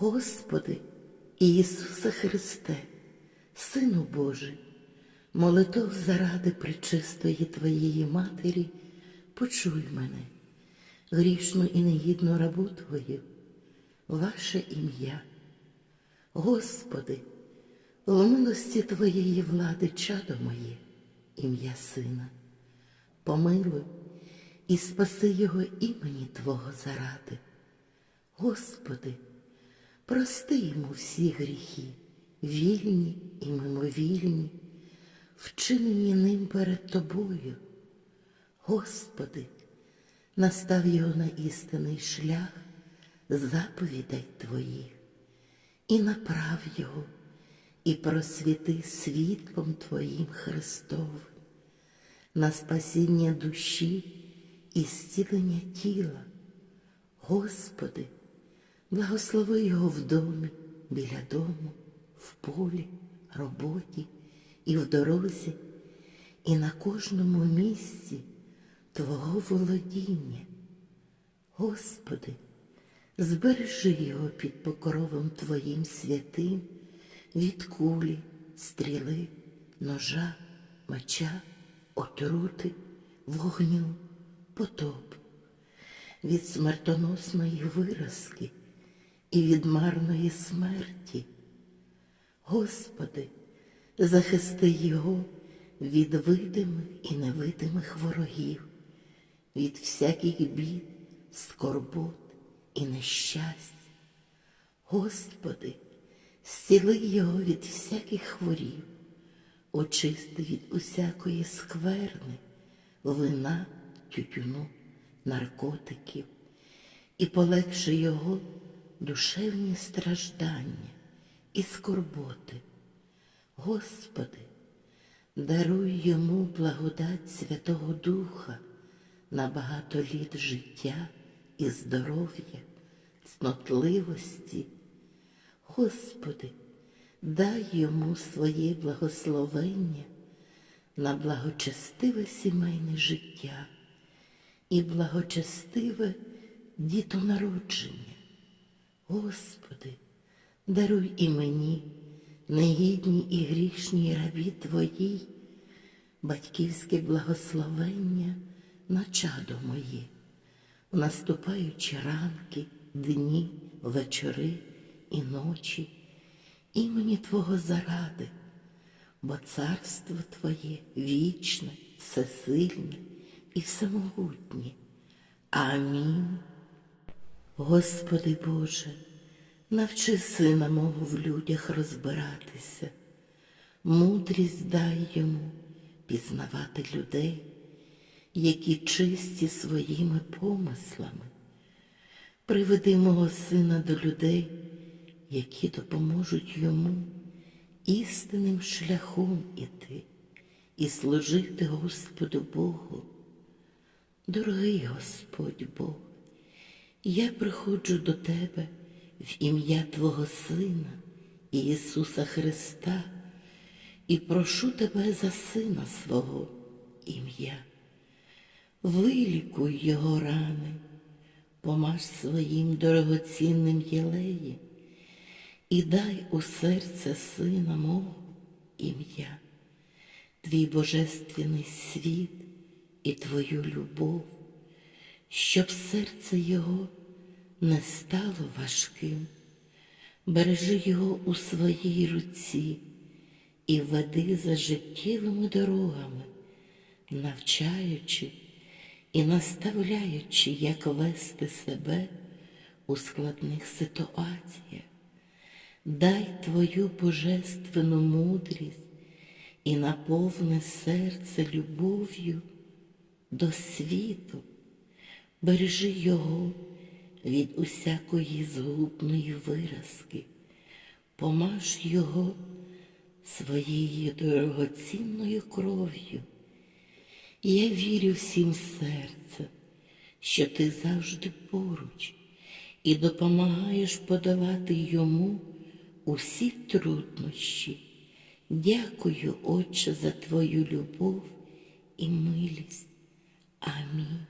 Господи Ісусе Христе, Сину Божий, молитов заради пречистої Твоєї Матері, почуй мене, грішну і негідну рабу Твою, ваше ім'я. Господи, в милості Твоєї влади чадо моє, ім'я Сина, помилуй і спаси його імені Твого заради. Господи, прости йому всі гріхи, вільні і мимовільні, вчинені ним перед Тобою. Господи, настав його на істинний шлях заповідей Твоїх, і направ його, і просвіти світлом Твоїм Христовим, на спасіння душі і зцілення тіла. Господи, благослови його в домі, біля дому, в полі, роботі і в дорозі, і на кожному місці Твого володіння. Господи, збережи його під покровом Твоїм святим від кулі, стріли, ножа, меча, отрути, вогню, потопу від смертоносної виразки і від марної смерті. Господи, захисти його від видимих і невидимих ворогів, від всяких бід, скорбот і нещасть. Господи, зціли його від всяких хворів, очисти від усякої скверни, вина, тютюну наркотиків і полегши його душевні страждання і скорботи. Господи, даруй йому благодать Святого Духа на багато літ життя і здоров'я, цнотливості. Господи, дай йому своє благословення на благочестиве сімейне життя і благочестиве дітонародження. Господи, даруй і мені, негідній і грішній рабі Твоїй, батьківське благословення на чадо моє, в наступаючі ранки, дні, вечори і ночі, імені Твого заради, бо царство Твоє вічне, всесильне і всемогутнє. Амінь. Господи Боже, навчи сина мого в людях розбиратися, мудрість дай йому пізнавати людей, які чисті своїми помислами. Приведи мого сина до людей, які допоможуть йому істинним шляхом іти і служити Господу Богу. Дорогий Господь Бог, я приходжу до Тебе в ім'я Твого Сина Ісуса Христа і прошу Тебе за Сина свого ім'я. Вилікуй Його рани, помаж своїм дорогоцінним єлеєм і дай у серце Сина мого ім'я, Твій Божественний світ і Твою любов, щоб серце Його не стало важким, бережи його у своїй руці і веди за життєвими дорогами, навчаючи і наставляючи, як вести себе у складних ситуаціях. Дай Твою божественну мудрість і наповни серце любов'ю до світу, бережи його від усякої згубної виразки, помаж його своєю дорогоцінною кров'ю. Я вірю всім серцем, що ти завжди поруч і допомагаєш подавати йому усі труднощі. Дякую, Отче, за Твою любов і милість. Амінь.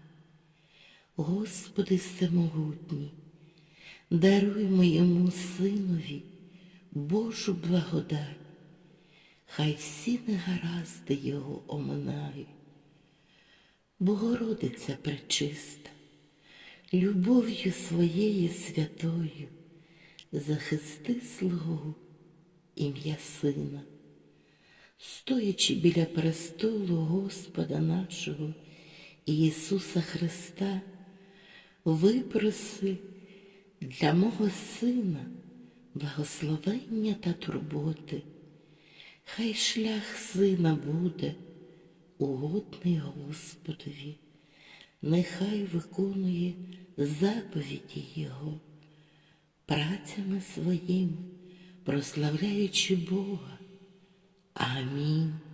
Господи Всемогутній, даруй моєму синові Божу благодать, хай всі негаразди його оминають. Богородиця пречиста, любов'ю своєю святою захисти слугу ім'я Сина, стоячи біля престолу Господа нашого Ісуса Христа, випроси для мого сина благословення та турботи. Хай шлях сина буде угодний Господові, нехай виконує заповіді Його, працями своїми, прославляючи Бога. Амінь.